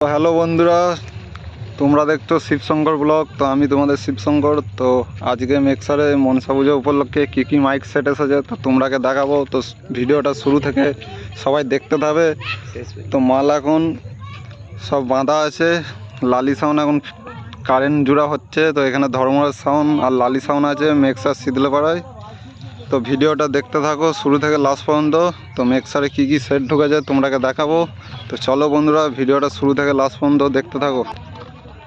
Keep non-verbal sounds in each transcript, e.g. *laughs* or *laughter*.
Hello বন্ধুরা, তোমরা দেখছ শিবশঙ্কর ব্লগ। তো আমি তোমাদের শিবশঙ্কর। তো আজকে মেক্সারে মনসা পুজো উপলক্ষে কী কী মাইক সেট এসেছে তো তোমরাকে দেখাবো। তো ভিডিওটা শুরু থেকে সবাই দেখতে থাকবে তো মাল এখন সব বাঁধা আছে। লালি সাউন্ড এখন কারেন্ট জোড়া হচ্ছে। তো এখানে ধর্মরাজ সাউন্ড আর লালি সাউন্ড আছে মেক্সার শীতলপাড়ায়। তো ভিডিওটা দেখতে থাকো, শুরু থেকে লাস্ট পর্যন্ত। তো মেক্সারে কী কী সেট ঢুকেছে তোমরাকে দেখাবো। তো চলো বন্ধুরা, ভিডিওটা শুরু থেকে লাস্ট পর্যন্ত দেখতে থাকো।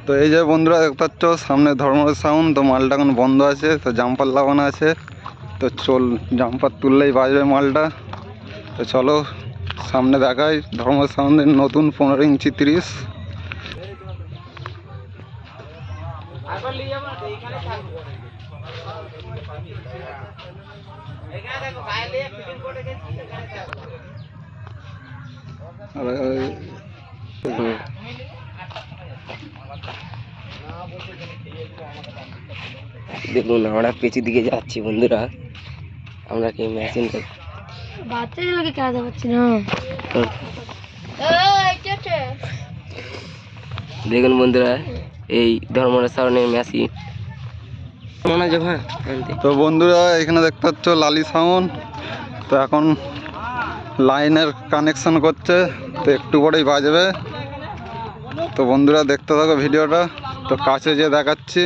তো এই যে বন্ধুরা, দেখতে পাচ্ছ, সামনে ধর্মের সাউন্ড তো মালটা এখন বন্ধ আছে, তো জাম্পার লাগানো আছে। তো চল জাম্পার তুললেই বাজবে মালটা। তো চলো, সামনে দেখাই ধর্মের সাউন্ডের নতুন পনেরো ইঞ্চি তিরিশ। দেখুন আমরা পেঁচি দিকে যাচ্ছি বন্ধুরা। আমরা কি মেশিন বাচ্চা ছেলেকে খেলাতে পারছি না? দেখুন বন্ধুরা এই ধর্মরাজ সাউন্ডের মেশিন আছে ভাই তো বন্ধুরা এখানে দেখতে পাচ্ছ লালি সাউন্ড। তো এখন লাইনের কানেকশন করছে, তো একটু পরেই বাজবে। তো বন্ধুরা, দেখতে থাকো ভিডিওটা। তো কাছে যে দেখাচ্ছি।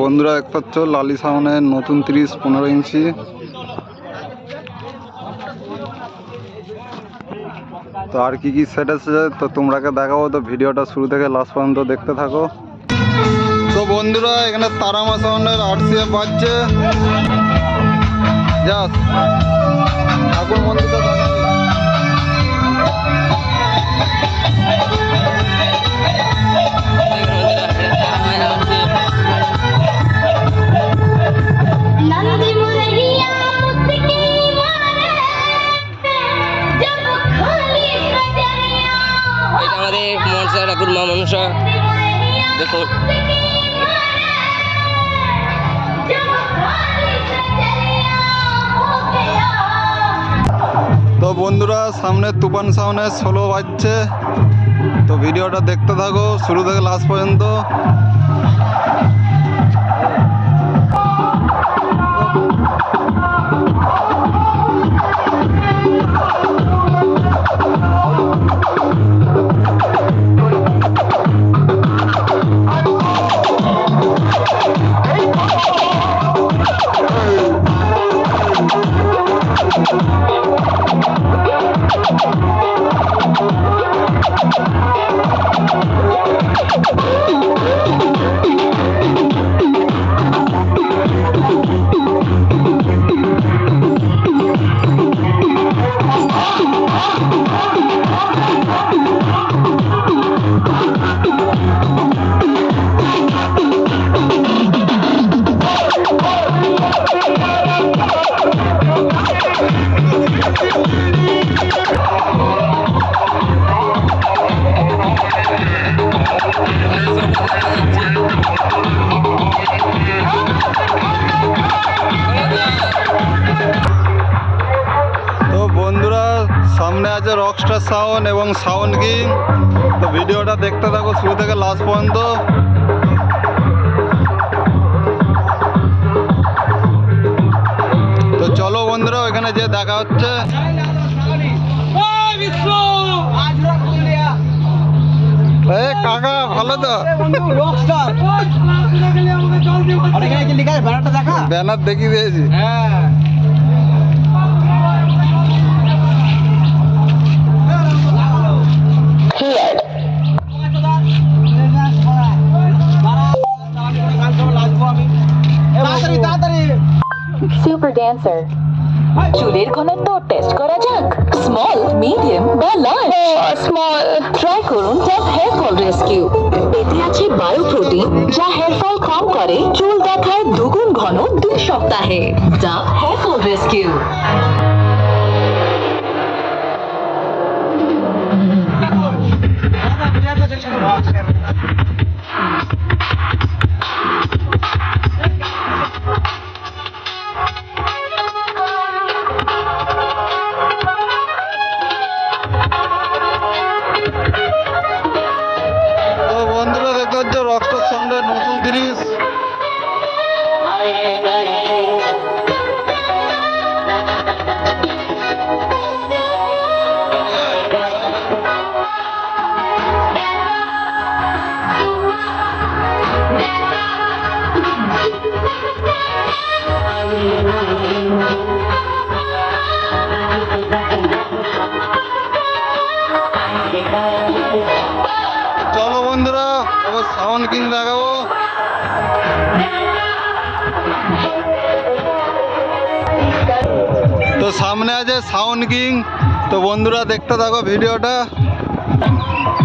বন্ধুরা, দেখতে পাচ্ছ, লালি সাউন্ডের নতুন তিরিশ, পনেরো ইঞ্চি। তো আর কি কি সেট আছে? তো তোমরাকে দেখাবো। তো ভিডিওটা শুরু থেকে লাস্ট পর্যন্ত দেখতে থাকো। তো বন্ধুরা, এখানে তারা তারামা সাউন্ডের আরসিএফ বাজছে। যাস। ঠাকুর আমাদের মনসা ঠাকুর মা মনসা। দেখুন। তো বন্ধুরা, সামনে তুফান সাউনে ষোলো বাজছে। তো ভিডিওটা দেখতে থাকো, শুরু থেকে লাস্ট পর্যন্ত। এবং সাউন্ড কিং? তো ভিডিওটা দেখতে থাকো শুরু থেকে লাস্ট পর্যন্ত। তো চলো বন্ধুরা ওখানে যে দেখা হচ্ছে। এ কাকা ভালো তো? ব্যানার দেখিয়ে দিয়েছি। সুপার ড্যান্সার চুলের ঘনত্ব টেস্ট করা যাক। স্মল মিডিয়াম বা লার্জ স্মল ট্রাই করুন টপ হেয়ার ফল রেস্কিউ এতে আছে বায়ো প্রোটিন যা হেয়ার ফল কম করে। চুল দেখায় দুগুণ ঘন দুই সপ্তাহে। যা হেয়ার ফল রেস্কিউ Yeah. *laughs* সামনে আছে সাউন্ড কিং। তো বন্ধুরা, দেখতে থাকো ভিডিওটা।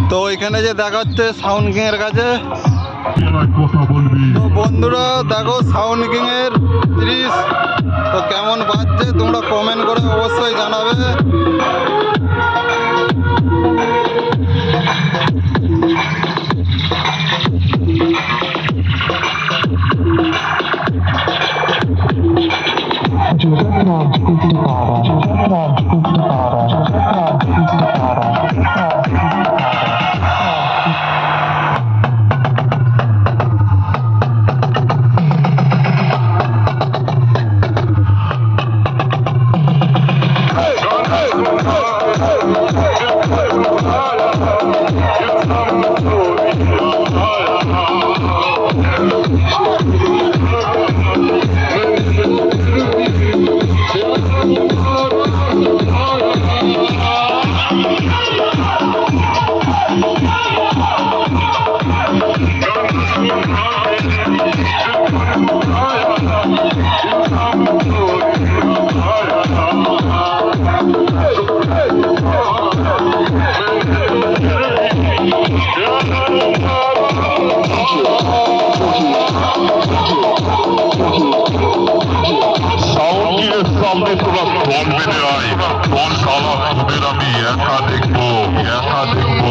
তো ওইখানে যে দেখা হচ্ছে সাউন্ড কিং এর কাছে। তো বন্ধুরা, দেখো সাউন্ড কিং এর জিনিস তো কেমন বাজছে তোমরা কমেন্ট করে অবশ্যই জানাবে। বেঁধে আয় তোর শালা তোদের আমি একা দেখব একা দেখব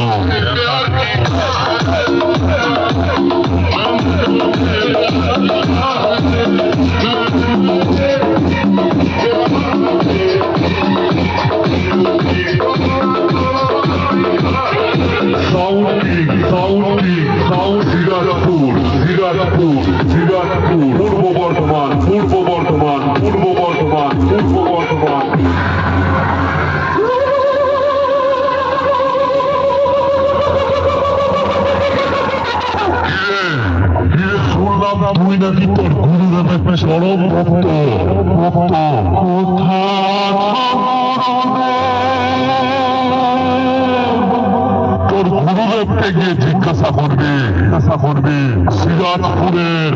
চরম ভক্ত ভক্ত কোথা গিয়ে জিজ্ঞাসা করবে জিজ্ঞাসা করবে সিরাজপুরের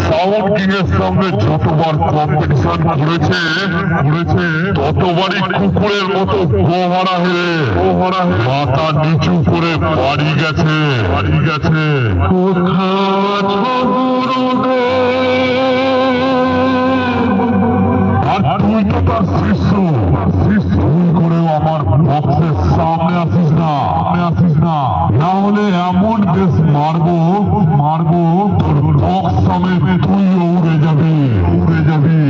সাউন্ড কিং সামনে যতবার কম্পিটিশন করেছে করেছে ততবারই কুকুরের মতো গোহারা হেরে গোহারা হেরে মাথা নিচু করে বাড়ি গেছে বাড়ি গেছে কোথা আর তুই তো তার শিষ্য শিষ্য করেও আমার বক্সের সামনে আসিস না। সামনে আসিস না। না এমন বেশ মারবো মারবো তোর বক্স সমেত তুই উড়ে যাবি উড়ে যাবি।